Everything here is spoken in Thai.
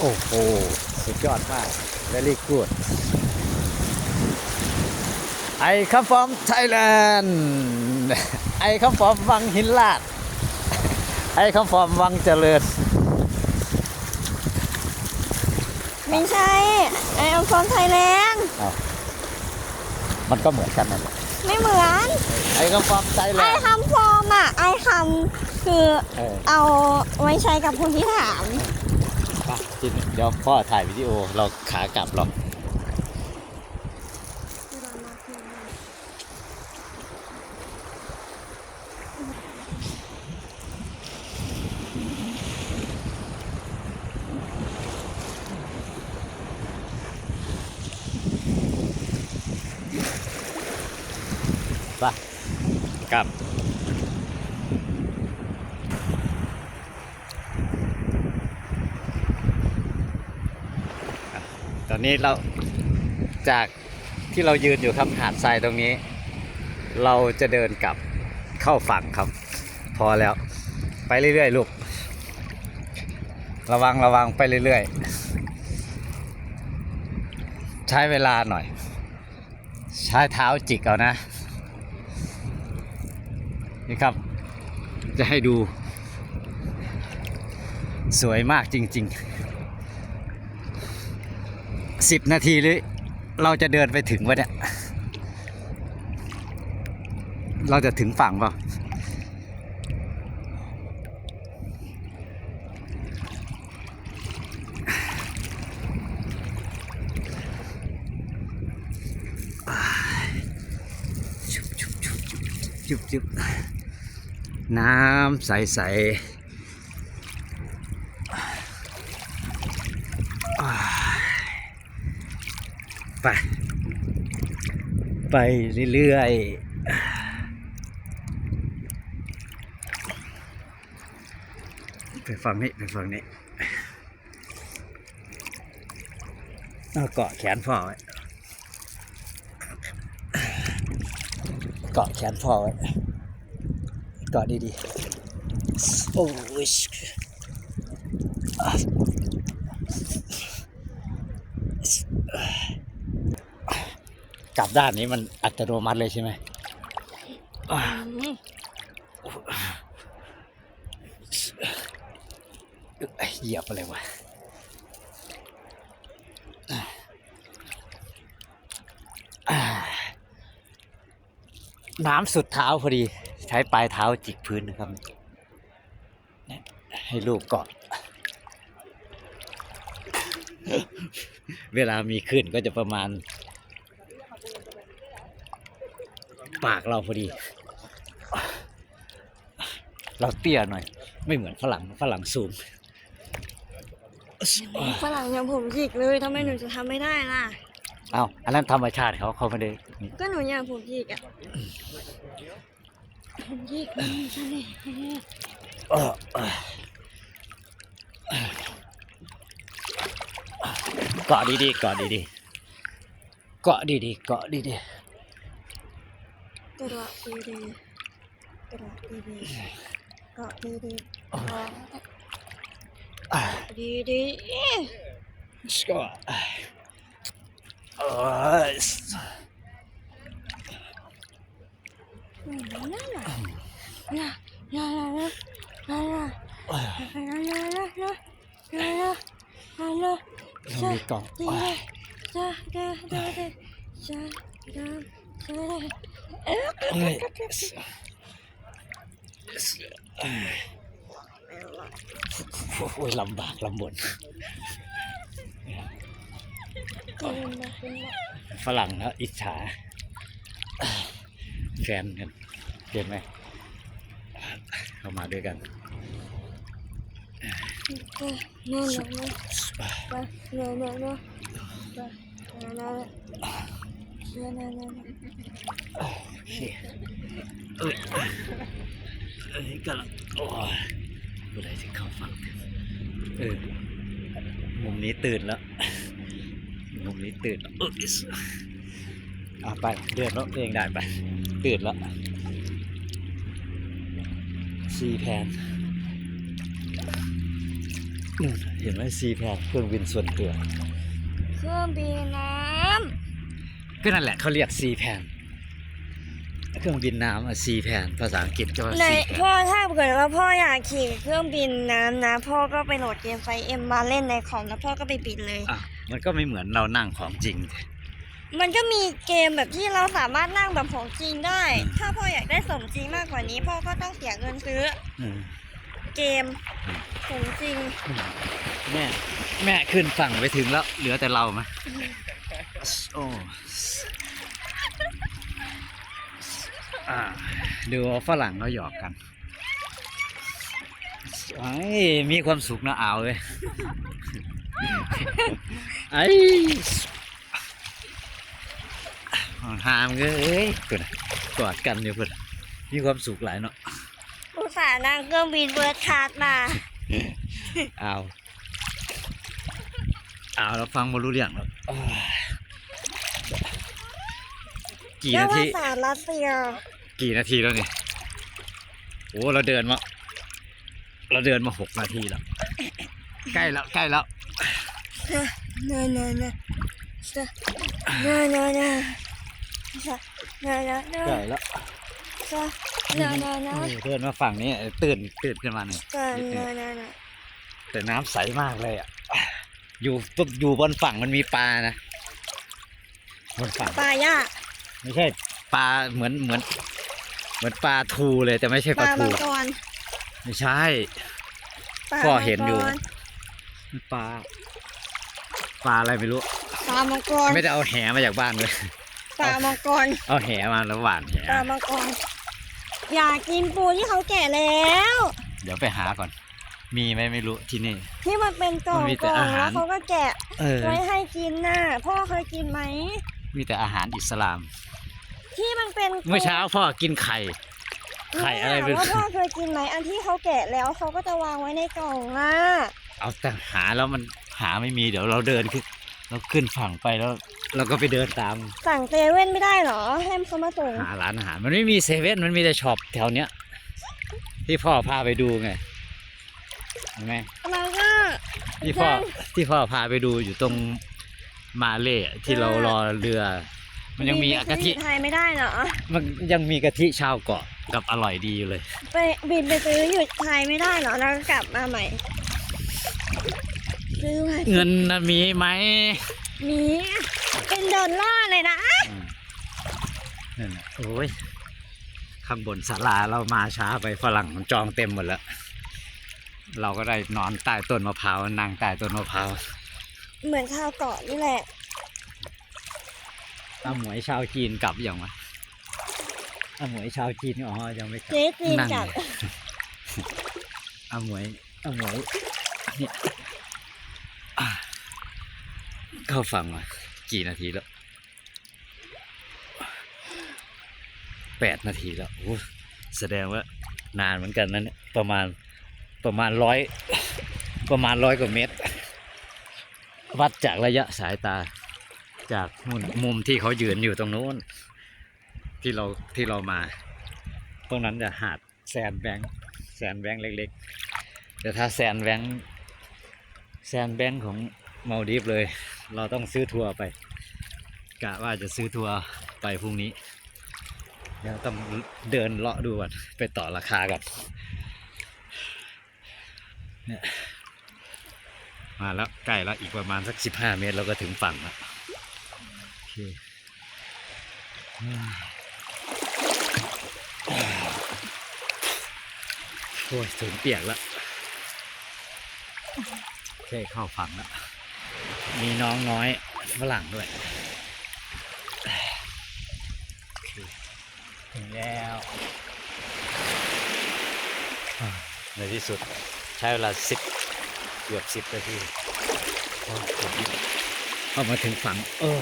โอ้โห สุดยอดมาก very good I come from Thailand I come from วังหินลาด I come from วังเจริญ ไม่ใช่ไอเอาฟอมไทยแลนด์มันก็เหมือนกันนั่นแหละไม่เหมือน I come from ไอ Thailand คำฟอร์มอะไอคำคือเออเอาไว้ใช้กับคนที่ถามไปเดี๋ยวพ่อถ่ายวิดีโอเราขากลับหรอกไปกลับ ตอนนี้เราจากที่เรายืนอยู่ครับหาดทรายตรงนี้ เราจะเดินกลับเข้าฝั่งครับ พอแล้ว ไปเรื่อยๆลูก ระวังระวังไปเรื่อยๆ ใช้เวลาหน่อย ใช้เท้าจิกเอานะ นี่ครับ จะให้ดูสวยมากจริง ๆ สิบนาทีหรือ เราจะเดินไปถึงวะเนี่ย เราจะถึงฝั่งเปล่าชุบชุบชุบชุบชุบชุบน้ำใสใสๆ ไป ไปเรื่อยๆ ไปฝั่งนี้ ไปฝั่งนี้เอาเกาะแขนพ่อไว้เกาะแขนพ่อไว้เกาะดีๆ โอ้ย กลับด้านนี้มันอัตโนมัติเลยใช่ไหมเหยียบอะไรวะอ่าน้ำสุดเท้าพอดี ใช้ปลายเท้าจิกพื้นนะครับ ให้ลูกเกาะเวลามีขึ้นก็จะประมาณ ปากเราพอดี เราเตี้ยหน่อย ไม่เหมือนฝรั่งฝรั่งสูงฝรั่งอย่างผมหยิกเลยทำไมหนูจะทำไม่ได้ล่ะ เอาอันนั้นธรรมชาติเขาเขาไม่ได้ ก็หนูอยากผมหยิกอะผมหยิกมันมีเสน่ห์เออเออเกาะดีๆเกาะดีๆเกาะดีๆเกาะดีกระโดดดีๆ ドラリリードラリリーがリリーあリリーしかもあーすもう寝ないややややややあらららららあらじゃあじゃあじゃあじゃあじゃあじゃあ โอ้ยลำบากลำบนฝรั่งนะอิจฉาแฟนกันเห็นไหมเข้ามาด้วยกันนอนนอนนอนนอนนอน นั่นเน่นนั่นโอเคเอ้ยเอ้ยกำลังโอ้ยเมื่อไรจะเข้าฝั่งเออมุมนี้ตื่นแล้วมุมนี้ตื่นแล้วเอออาไปเดินรถเองได้ไปตื่นแล้วซีแพนเห็นไหมซีแพนเครื่องบินส่วนตัว เครื่องบินน้ำ ก็นั่นแหละเขาเรียกซีแพนเครื่องบินน้ำอะซีแพนภาษาอังกฤษก็ว่าำในซีแพพ่อนถ้าเกิดว่าพ่ออยากขี่เครื่องบินน้ำนะพ่อก็ไปโหลดเกมไฟเอ็มมาเล่นในคอมแล้วพ่อก็ไปบินเลย อะมันก็ไม่เหมือนเรานั่งของจริง มันก็มีเกมแบบที่เราสามารถนั่งแบบของจริงได้ อืม ถ้าพ่ออยากได้สมจริงมากกว่านี้ พ่อก็ต้องเสียเงินซื้ออืม เกมอืม ของจริง แม่ แม่ขึ้นฝั่งไปถึงแล้ว เหลือแต่เราไหม โอ้อ่าดูฝรั่งเขาหยอกกันไอ้ยมีความสุขนะเอาเลยไอ้หามเอ้ยเพื่อนกอดกันอยู่เพื่อนมีความสุขหลายเนาะอุตส่าห์นั่งเครื่องบินเบิร์ดคลาสมาเอาเอาเราฟังมารู้เรื่องแล้วโอ้ย กี่เรียนากว่าทีสารรัสเซียกี่นาทีแล้วเนี่ยโอ้เราเดินมา เราเดินมาหกนาทีแล้ว ใกล้แล้วใกล้แล้วเนอะเนอะเนอะเนอะเนอะเนอะเนอะเนอะเนอะเนอะใกล้แล้วเนอะเนอะเนอะนี่เดินมาฝั่งนี้ตื่นตื่นขึ้นมาหนึ่งเนอะเนอะเนอะเนอะแต่น้ำใสมากเลยอะ อยู่อยู่บนฝั่งมันมีปลานะบนฝั่งปลาย่า ไม่ใช่ปลาเหมือนเหมือน เหมือนปลาทูเลยแต่ไม่ใช่ปปลาลาทู มังกรไม่ใช่ ปลาพ่อเห็นอยู่ มังกรปลาปลาอะไรไม่รู้ ปลามังกรไม่ได้เอาแหมาจากบ้านเลย ปลามังกรเอาแหมาแล้วหวานแหปลามังกรอยากกินปูที่เขาแก่แล้ว เดี๋ยวไปหาก่อน มีไหมไม่รู้ที่นี่ ที่มันเป็นกล่องมันมีแต่กล่องอาหาร แล้วเขาก็แกะเออ ไว้ให้กินน่ะพ่อเคยกินไหมมีแต่อาหารอิสลาม ที่มันเป็นเมื่อเช้าพ่อกินไข่ ไข่อะไรไม่ไม่รู้ว่าพ่อเคยกินไหมอันที่เขาแกะแล้วเขาก็จะวางไว้ในกล่องอะเอาแต่หาแล้วมันหาไม่มีเดี๋ยวเราเดินขึ้นเราขึ้นฝั่งไปแล้วเราก็ไปเดินตาม สั่งเซเว่นไม่ได้เหรอให้เขามาส่งหาร้านอาหาร มันไม่มีเซเว่นมันมีแต่ช็อปแถวเนี้ย ที่พ่อพาไปดูไงเห็นไหมแล้วก็ ที่พ่อที่พ่อพาไปดูอยู่ตรงมาเล่อะที่เรารอเรือ มันยังมีบินไปกะทิซื้ออยู่ไทยไม่ได้เหรอมันยังมีกะทิชาวเกาะกับอร่อยดีอยู่เลย ไปบินไปซื้ออยู่ไทยไม่ได้เหรอแล้วก็กลับมาใหม่ซื้อมาเงินนะมีไหมมีเป็นดอลลาร์เลยนะอืมนั่นน่ะโอ้ยข้างบนศาลาเรามาช้าไปฝรั่งมันจองเต็มหมดแล้ว เราก็ได้นอนใต้ต้นมะพร้าวนั่งใต้ต้นมะพร้าวเหมือนชาวเกาะนี่แหละ อาหมวยชาวจีนกลับยังวะอาหมวยชาวจีนอ๋อยังไม่กลับเจ๊จีนนั่งกับอาหมวยอาหมวยเนี่ยอะเข้าฟังมากี่นาทีแล้วแปดนาทีแล้วโอ้แสดงว่านานเหมือนกันนะเนี่ยประมาณประมาณร้อยประมาณร้อยกว่าเมตร วัดจากระยะสายตา จากมุมมุมที่เขายืนอยู่ตรงนู้น ที่เราที่เรามา ตรงนั้นจะหาดแซนแบงค์แซนแบงค์เล็กๆแต่ถ้าแซนแบงค์แซนแบงค์ของมาลดีฟเลย เราต้องซื้อทัวร์ไปกะว่าจะซื้อทัวร์ไปพรุ่งนี้เดี๋ยวต้องเดินเลาะดูก่อนไปต่อราคากันเนี่ยมาแล้วใกล้แล้วอีกประมาณสักสิบห้าเมตรเราก็ถึงฝั่งแล้ว โอเคอืมโอ้ยถึงเปียกแล้วโอเคเข้าฝั่งแล้ว มีน้องน้อยฝรั่งด้วยโอเคถึงแล้วอ่าในที่สุดใช้เวลาสิบเกือบสิบนาทีโอ้ย เข้ามาถึงฝั่งเออ